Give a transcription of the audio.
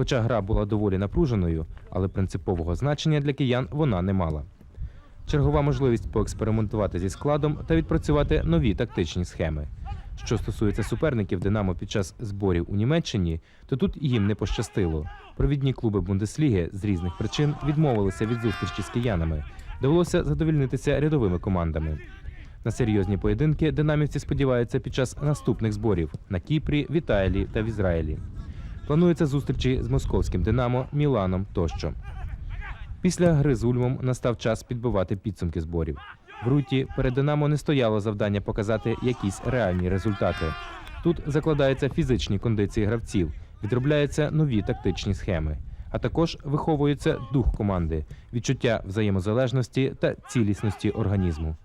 Хоча гра була доволі напруженою, але принципового значення для киян вона не мала. Чергова можливість поекспериментувати зі складом та відпрацювати нові тактичні схеми. Що стосується суперників Динамо під час зборів у Німеччині, то тут їм не пощастило. Провідні клуби Бундесліги з різних причин відмовилися від зустрічі з киянами. Довелося задовільнитися рядовими командами. На серйозні поєдинки динамівці сподіваються під час наступних зборів на Кіпрі, в Італії та в Ізраїлі. Плануються зустрічі з московським Динамо, Міланом тощо. Після гри з Ульмом настав час підбивати підсумки зборів. В руті перед Динамо не стояло завдання показати якісь реальні результати. Тут закладаються фізичні кондиції гравців, відробляються нові тактичні схеми, а також виховується дух команди, відчуття взаємозалежності та цілісності організму.